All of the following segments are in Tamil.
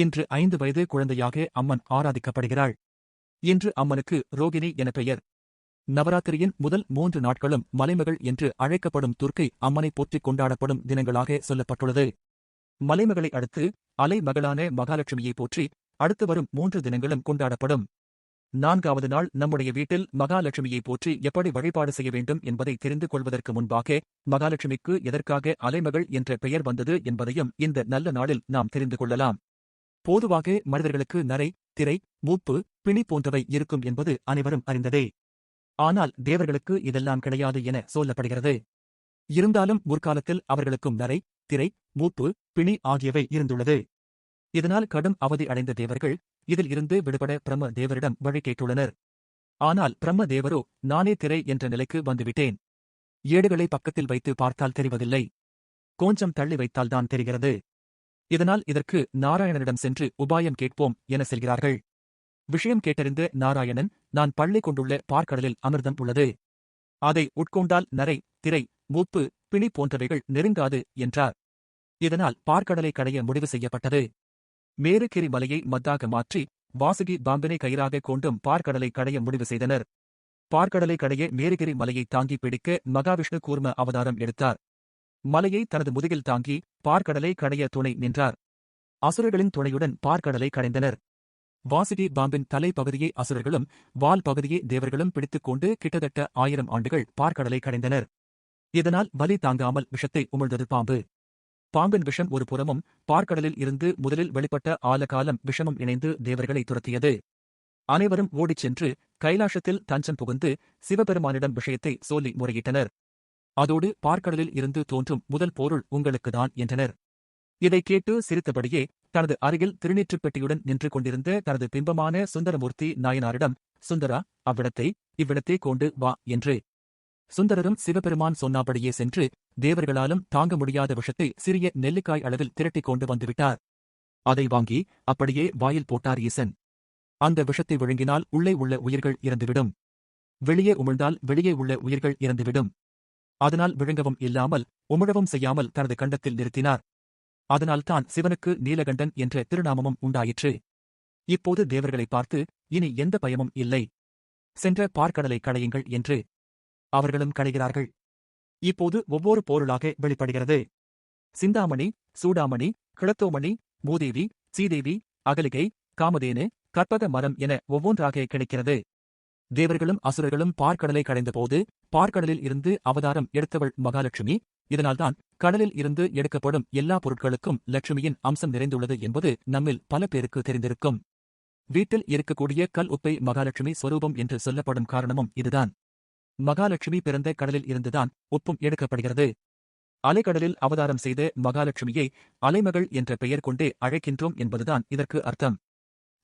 இன்று ஐந்து வயது குழந்தையாக அம்மன் ஆராதிக்கப்படுகிறாள். இன்று அம்மனுக்கு ரோகிணி என பெயர். நவராத்திரியின் முதல் மூன்று நாட்களும் மலைமகள் என்று அழைக்கப்படும் துர்க்கை அம்மனை போற்றிக் கொண்டாடப்படும் தினங்களாக சொல்லப்பட்டுள்ளது. மலைமகளை அடுத்து அலை மகளான மகாலட்சுமியை போற்றி அடுத்து வரும் மூன்று தினங்களும் கொண்டாடப்படும். நான்காவது நாள் நம்முடைய வீட்டில் மகாலட்சுமியை போற்றி எப்படி வழிபாடு செய்ய வேண்டும் என்பதை தெரிந்து கொள்வதற்கு முன்பாக மகாலட்சுமிக்கு எதற்காக அலைமகள் என்ற பெயர் வந்தது என்பதையும் இந்த நல்ல நாளில் நாம் தெரிந்து கொள்ளலாம். பொதுவாக மனிதர்களுக்கு நரை திரை மூப்பு பிணி போன்றவை இருக்கும் என்பது அனைவரும் அறிந்ததே. ஆனால் தேவர்களுக்கு இதெல்லாம் கிடையாது என சொல்லப்படுகிறது. இருந்தாலும் முற்காலத்தில் அவர்களுக்கும் நரை திரை மூப்பு பிணி ஆகியவை இருந்துள்ளது. இதனால் கடும் அவதி அடைந்த தேவர்கள் இதில் இருந்து விடுபட பிரம்ம தேவரிடம் வழி கேட்டுள்ளனர். ஆனால் பிரம்ம தேவரோ நானே திரை என்ற நிலைக்கு வந்துவிட்டேன். ஏடுகளை பக்கத்தில் வைத்து பார்த்தால் தெரிவதில்லை. கொஞ்சம் தள்ளி வைத்தால்தான் தெரிகிறது. இதனால் இதற்கு நாராயணனிடம் சென்று உபாயம் கேட்போம் என செல்கிறார்கள். விஷயம் கேட்டறிந்த நாராயணன் நான் பள்ளி கொண்டுள்ள பார்க்கடலில் அமிர்தம் உள்ளது. அதை உட்கொண்டால் நரை திரை மூப்பு பிணி போன்றவைகள் நெருங்காது என்றார். இதனால் பார்க்கடலை கடைய முடிவு செய்யப்பட்டது. மேருகிரி மலையை மத்தாக மாற்றி வாசுகி பாம்பினை கயிறாக கொண்டும் பார்க்கடலை கடைய முடிவு செய்தனர். பார்க்கடலை கடைய மேருகிரி மலையை தாங்கி பிடிக்க மகாவிஷ்ணு கூர்ம அவதாரம் எடுத்தார். மலையை தனது முதுகில் தாங்கி பார்க்கடலை கடைய துணை நின்றார். அசுரர்களின் துணையுடன் பார்க்கடலை கடைந்தனர். வாசுகி பாம்பின் தலைப்பகுதியை அசுரர்களும் வால் பகுதியை தேவர்களும் பிடித்துக் கொண்டு கிட்டத்தட்ட ஆயிரம் ஆண்டுகள் பார்க்கடலை கடைந்தனர். இதனால் வலி தாங்காமல் விஷத்தை உமிழ்ந்தது பாம்பு. பாம்பின் விஷம் ஒரு புறமும் பார்க்கடலில் இருந்து முதலில் வெளிப்பட்ட ஆலகாலம் விஷமும் இணைந்து தேவர்களை துரத்தியது. அனைவரும் ஓடிச் சென்று கைலாசத்தில் தஞ்சம் புகுந்து சிவபெருமானிடம் விஷயத்தை சொல்லி முறையிட்டனர். அதோடு பார்க்கடலில் இருந்து தோன்றும் முதல் பொருள் உங்களுக்குதான் என்றனர். இதைக் கேட்டு சிரித்தபடியே தனது அருகில் திருநீற்றுப் பெட்டியுடன் நின்று கொண்டிருந்த தனது பிம்பமான சுந்தரமூர்த்தி நாயனாரிடம் சுந்தரா அவ்விடத்தை இவ்விடத்தை கொண்டு வா என்று. சுந்தரரும் சிவபெருமான் சொன்னாபடியே சென்று தேவர்களாலும் தாங்க முடியாத விஷத்தை சிறிய நெல்லிக்காய் அளவில் திரட்டிக் கொண்டு வந்துவிட்டார். அதை வாங்கி அப்படியே வாயில் போட்டார் ஈசன். அந்த விஷத்தை விழுங்கினால் உள்ளே உள்ள உயிர்கள் இறந்துவிடும். வெளியே உமிழ்ந்தால் வெளியே உள்ள உயிர்கள் இறந்துவிடும். அதனால் விழுங்கவும் இல்லாமல் உமிழவும் செய்யாமல் தனது கண்டத்தில் நிறுத்தினார். அதனால்தான் சிவனுக்கு நீலகண்டன் என்ற திருநாமமும் உண்டாயிற்று. இப்போது தேவர்களை பார்த்து இனி எந்த பயமும் இல்லை. சென்ற பார்க்கடலை களையுங்கள் என்று அவர்களும் களைகிறார்கள். இப்போது ஒவ்வொரு பொருளாக வெளிப்படுகிறது. சிந்தாமணி சூடாமணி கிழத்தோமணி மூதேவி சீதேவி அகலிகை காமதேனு கற்பக மரம் என ஒவ்வொன்றாக கிடைக்கிறது. தேவர்களும் அசுரர்களும் பார்க்கடலை கடைந்தபோது பார்க்கடலில் இருந்து அவதாரம் எடுத்தவள் மகாலட்சுமி. இதனால்தான் கடலில் இருந்து எடுக்கப்படும் எல்லா பொருட்களுக்கும் லட்சுமியின் அம்சம் நிறைந்துள்ளது என்பது நம்மில் பல பேருக்கு தெரிந்திருக்கும். வீட்டில் இருக்கக்கூடிய கல் உப்பை மகாலட்சுமி ஸ்வரூபம் என்று சொல்லப்படும் காரணமும் இதுதான். மகாலட்சுமி பிறந்த கடலில் இருந்துதான் உப்பும் எடுக்கப்படுகிறது. அலைக்கடலில் அவதாரம் செய்த மகாலட்சுமியை அலைமகள் என்ற பெயர் கொண்டே அழைக்கின்றோம் என்பதுதான் இதற்கு அர்த்தம்.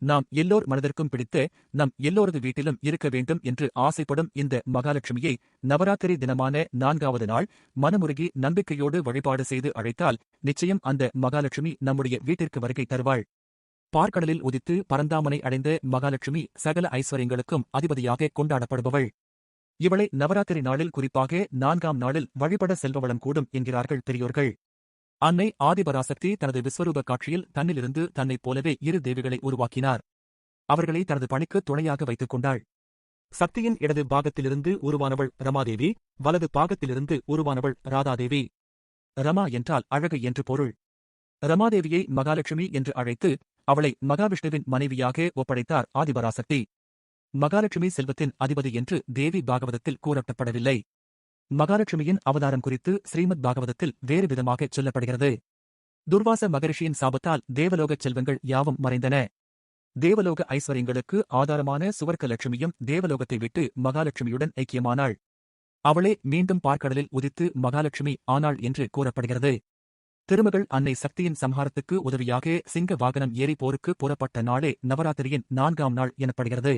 நாம் எல்லோர் மனதிற்கும் பிடித்து நம் எல்லோரது வீட்டிலும் இருக்க வேண்டும் என்று ஆசைப்படும் இந்த மகாலட்சுமியை நவராத்திரி தினமான நான்காவது நாள் மனமுருகி நம்பிக்கையோடு வழிபாடு செய்து அழைத்தால் நிச்சயம் அந்த மகாலட்சுமி நம்முடைய வீட்டிற்கு வருகை தருவாள். பார்க்கடலில் உதித்து பரந்தாமனை அடைந்த மகாலட்சுமி சகல ஐஸ்வர்யங்களுக்கும் அதிபதியாக கொண்டாடப்படுபவள். இவளை நவராத்திரி நாளில் குறிப்பாக நான்காம் நாளில் வழிபட செல்பவளம் கூடும் என்கிறார்கள் பெரியோர்கள். அன்னை ஆதிபராசக்தி தனது விஸ்வரூப காட்சியில் தன்னிலிருந்து தன்னைப் போலவே இரு தேவிகளை உருவாக்கினார். அவர்களை தனது பணிக்கு துணையாக வைத்துக் கொண்டாள். சக்தியின் இடது பாகத்திலிருந்து உருவானவள் ரமாதேவி வலது பாகத்திலிருந்து உருவானவள் ராதாதேவி. ரமா என்றால் அழகு என்று பொருள். ரமாதேவியை மகாலட்சுமி என்று அழைத்து அவளை மகாவிஷ்ணுவின் மனைவியாக ஒப்படைத்தார் ஆதிபராசக்தி. மகாலட்சுமி செல்வத்தின் அதிபதி என்று தேவி பாகவதத்தில் கூறப்படவில்லை. மகாலட்சுமியின் அவதாரம் குறித்து ஸ்ரீமத் பாகவதத்தில் வேறு விதமாகச் சொல்லப்படுகிறது. துர்வாச மகரிஷியின் சாபத்தால் தேவலோகச் செல்வங்கள் யாவும் மறைந்தன. தேவலோக ஐஸ்வர்யங்களுக்கு ஆதாரமான சுவர்க்க லட்சுமியும் தேவலோகத்தை விட்டு மகாலட்சுமியுடன் ஐக்கியமானாள். அவளே மீண்டும் பார்க்கடலில் உதித்து மகாலட்சுமி ஆனாள் என்று கூறப்படுகிறது. திருமகள் அன்னை சக்தியின் சம்ஹாரத்துக்கு உதவியாக சிங்க வாகனம் ஏறி போருக்கு புறப்பட்ட நாளே நவராத்திரியின் நான்காம் நாள் எனப்படுகிறது.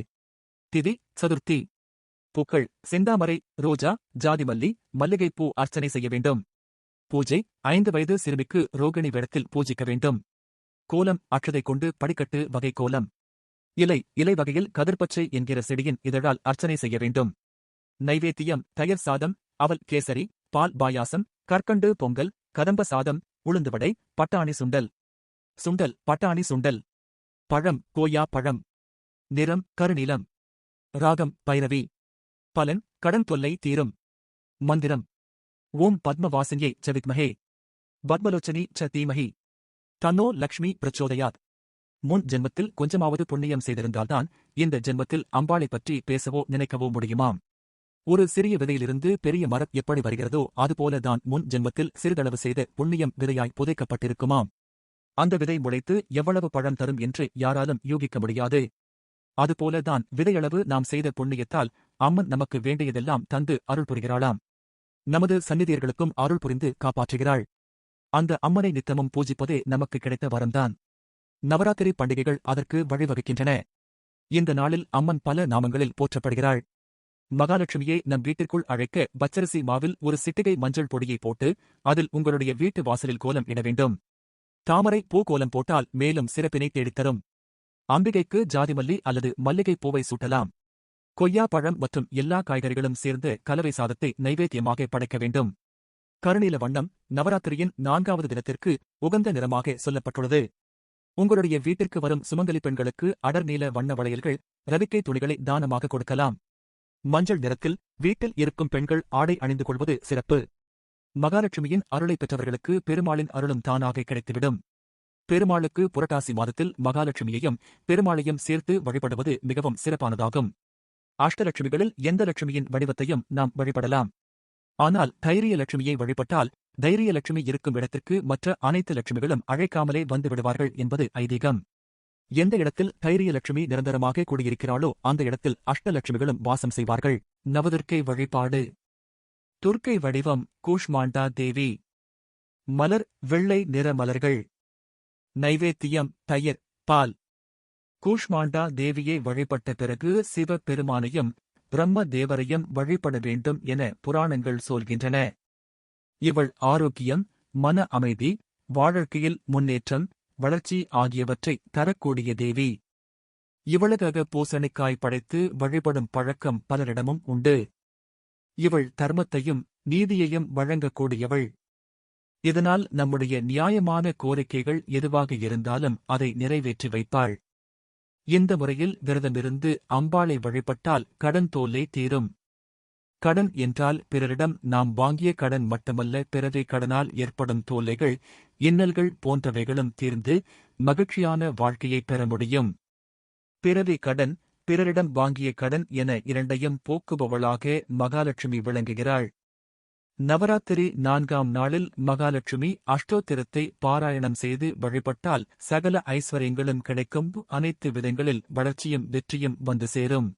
திதி சதுர்த்தி. பூக்கள் செந்தாமரை ரோஜா ஜாதிமல்லி மல்லிகைப்பூ அர்ச்சனை செய்ய வேண்டும். பூஜை ஐந்து வயது சிறுமிக்கு ரோகிணி வேடத்தில் பூஜிக்க வேண்டும். கோலம் அற்றதை கொண்டு படிக்கட்டு வகை கோலம். இலை இலை வகையில் கதிர்பச்சை என்கிற செடியின் இதழால் அர்ச்சனை செய்ய வேண்டும். நைவேத்தியம் தயிர் சாதம் அவல் கேசரி பால் பாயாசம் கற்கண்டு பொங்கல் கதம்ப சாதம் உளுந்துவடை பட்டாணி சுண்டல். சுண்டல் பட்டாணி சுண்டல். பழம் கோயா பழம். நிறம் கருநீலம். ராகம் பைரவி. பலன் கடன் தொல்லை தீரும். மந்திரம். ஓம் பத்மவாசின்யை சவித்மஹே. பத்மலோச்சனி ச தீமஹி. தன்னோ லக்ஷ்மி பிரச்சோதயாத். முன் ஜென்மத்தில் கொஞ்சமாவது புண்ணியம் செய்திருந்தால்தான் இந்த ஜென்மத்தில் அம்பாளை பற்றி பேசவோ நினைக்கவோ முடியுமாம். ஒரு சிறிய விதையிலிருந்து பெரிய மரம் எப்படி வருகிறதோ அதுபோல தான் முன் ஜென்மத்தில் சிறிதளவு செய்த புண்ணியம் விதையாய் புதைக்கப்பட்டிருக்குமாம். அந்த விதை முளைத்து எவ்வளவு பழம் தரும் என்று யாராலும் யூகிக்க முடியாது. அதுபோல தான் விதையளவு நாம் செய்த புண்ணியத்தால் அம்மன் நமக்கு வேண்டியதெல்லாம் தந்து அருள் புரிகிறாளாம். நமது சந்நிதியர்களுக்கும் அருள் புரிந்து காப்பாற்றுகிறாள். அந்த அம்மனை நித்தமும் பூஜிப்பதே நமக்கு கிடைத்த வரம்தான். நவராத்திரி பண்டிகைகள் அதற்கு வழிவகுக்கின்றன. இந்த நாளில் அம்மன் பல நாமங்களில் போற்றப்படுகிறாள். மகாலட்சுமியை நம் வீட்டிற்குள் அழைக்க பச்சரிசி மாவில் ஒரு சிட்டிகை மஞ்சள் பொடியை போட்டு அதில் உங்களுடைய வீட்டு வாசலில் கோலம் இட வேண்டும். தாமரை பூ கோலம் போட்டால் மேலும் சிறப்பினை தேடித்தரும். அம்பிகைக்கு ஜாதிமல்லி அல்லது மல்லிகை பூவை சூட்டலாம். கொய்யா பழம் மற்றும் எல்லா காய்கறிகளும் சேர்ந்து கலவை சாதத்தை நைவேத்தியமாக படைக்க வேண்டும். கருநீல வண்ணம் நவராத்திரியின் நான்காவது தினத்திற்கு உகந்த நிறமாக சொல்லப்பட்டுள்ளது. உங்களுடைய வீட்டிற்கு வரும் சுமங்கலி பெண்களுக்கு அடர் நீல வண்ண வளையல்கள் ரவிக்கை துணிகளை தானமாக கொடுக்கலாம். மஞ்சள் நிறத்தில் வீட்டில் இருக்கும் பெண்கள் ஆடை அணிந்து கொள்வது சிறப்பு. மகாலட்சுமியின் அருளை பெற்றவர்களுக்கு பெருமாளின் அருளும் தானாக கிடைத்துவிடும். பெருமாளுக்கு புரட்டாசி மாதத்தில் மகாலட்சுமியையும் பெருமாளையும் சேர்த்து வழிபடுவது மிகவும் சிறப்பானதாகும். அஷ்டலட்சுமிகளில் எந்த லட்சுமியின் வடிவத்தையும் நாம் வழிபடலாம். ஆனால் தைரிய லட்சுமியை வழிபட்டால் தைரிய லட்சுமி இருக்கும் இடத்திற்கு மற்ற அனைத்து லட்சுமிகளும் அழைக்காமலே வந்து விடுவார்கள் என்பது ஐதீகம். எந்த இடத்தில் தைரிய லட்சுமி நிரந்தரமாக குடியிருக்கிறாளோ அந்த இடத்தில் அஷ்டலட்சுமிகளும் வாசம் செய்வார்கள். நவதுர்க்கை வழிபாடு. துர்க்கை வடிவம் கூஷ்மாண்டா தேவி. மலர் வெள்ளை நிற மலர்கள். நைவேத்தியம் தயிர் பால். கூஷ்மாண்டா தேவியை வழிபட்ட பிறகு சிவ பெருமானையும் பிரம்ம தேவரையும் வழிபட வேண்டும் என புராணங்கள் சொல்கின்றன. இவள் ஆரோக்கியம் மன அமைதி வாழ்க்கையில் முன்னேற்றம் வளர்ச்சி ஆகியவற்றை தரக்கூடிய தேவி. இவளுக்காக பூசணிக்காய் படைத்து வழிபடும் பழக்கம் பலரிடமும் உண்டு. இவள் தர்மத்தையும் நீதியையும் வழங்கக்கூடியவள். இதனால் நம்முடைய நியாயமான கோரிக்கைகள் எதுவாக இருந்தாலும் அதை நிறைவேற்றி வைப்பாள். இந்த முறையில் விரதமிருந்து அம்பாளை வழிபட்டால் கடன் தோல்லை தீரும். கடன் என்றால் பிறரிடம் நாம் வாங்கிய கடன் மட்டுமல்ல பிறரை கடனால் ஏற்படும் தோல்லைகள் இன்னல்கள் போன்றவைகளும் தீர்ந்து மகிழ்ச்சியான வாழ்க்கையை பெற முடியும். பிறரை கடன் பிறரிடம் வாங்கிய கடன் என இரண்டையும் போக்குபவளாக மகாலட்சுமி விளங்குகிறாள். நவராத்திரி நான்காம் நாளில் மகாலட்சுமி அஷ்டோத்திரத்தை பாராயணம் செய்து வழிபட்டால் சகல ஐஸ்வர்யங்களும் கிடைக்கும். அனைத்து விதங்களில் வளர்ச்சியும் வெற்றியும் வந்து சேரும்.